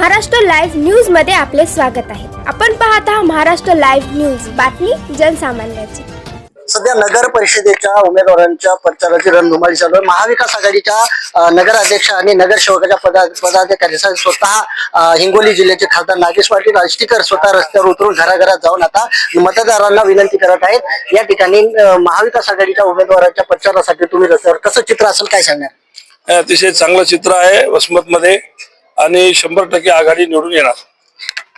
Maharashtra live न्यूजमध्ये आपले स्वागत आहे. आपण पाहत आहात महाराष्ट्र लाईव्ह न्यूज. बातमी जनसामान्याची. सध्या नगर परिषदेच्या उमेदवारांच्या प्रचाराची रणधुमाळी चालू आहे. महाविकास आघाडीच्या नगराध्यक्ष आणि नगरसेवकाच्या पदा पदाधिकाऱ्यांसाठी स्वतः हिंगोली जिल्ह्याचे खासदार नागेश पाटील आष्टीकर स्वतः रस्त्यावर उतरून घराघरात जाऊन आता मतदारांना विनंती करत आहेत. या ठिकाणी महाविकास आघाडीच्या उमेदवाराच्या प्रचारासाठी तुम्ही रस्त्यावर कसं चित्र असेल काय सांगणार? अतिशय चांगलं चित्र आहे वसमतमध्ये. आणि शंभर टक्के आघाडी निवडून येणार.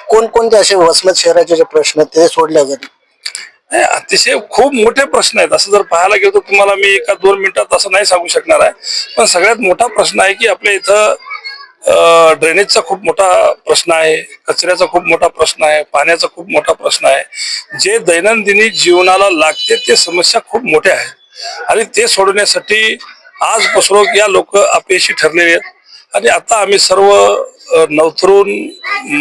कोणकोणते असे वसमत शहराचे जे प्रश्न आहेत ते सोडले जातील हे अतिशय खूप मोठे प्रश्न आहेत. असं जर पाहायला गेलो तर तुम्हाला मी एका दोन मिनिटात असं नाही सांगू शकणार आहे. पण सगळ्यात मोठा प्रश्न आहे की आपल्या इथं अं, ड्रेनेजचा खूप मोठा प्रश्न आहे कचऱ्याचा खूप मोठा प्रश्न आहे पाण्याचा खूप मोठा प्रश्न आहे. जे दैनंदिनी जीवनाला लागते ते समस्या खूप मोठ्या आहेत. आणि ते सोडवण्यासाठी आज पसरोक या लोक अपयशी ठरलेले आहेत. आणि आता आम्ही सर्व नवतरुण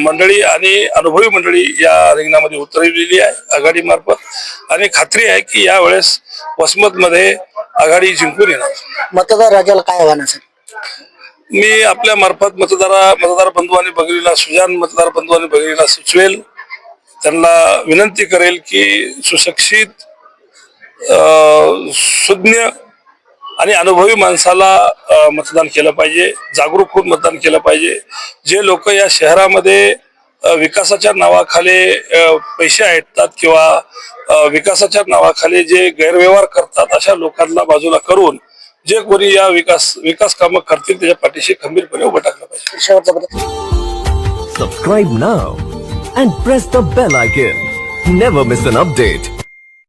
मंडळी आणि अनुभवी मंडळी या रिंगणामध्ये उतरलेली आहे आघाडी मार्फत आणि खात्री आहे की यावेळेस वसमतमध्ये आघाडी जिंकून येणार. मतदार राजाला काय आव्हान असेल? मी आपल्या मार्फत मतदारा मतदार बंधू आणि भगिनीला सुजान मतदार बंधू आणि भगिनीला सुचवेल. त्यांना विनंती करेल की सुशिक्षित सुज्ञ आणि अनुभवी माणसाला मतदान केलं पाहिजे जागरूक होऊन मतदान केलं पाहिजे जे लोक या शहरामध्ये विकासाच्या नावाखाली पैसे ऐटतात किंवा विकासाच्या नावाखाली जे गैरव्यवहार करतात अशा लोकांना बाजूला करून जे कोणी या विकास विकास कामं करतील त्याच्या पाठीशी खंबीरपणे उभं टाकलं पाहिजे. Subscribe now and press the bell icon. Never miss an update.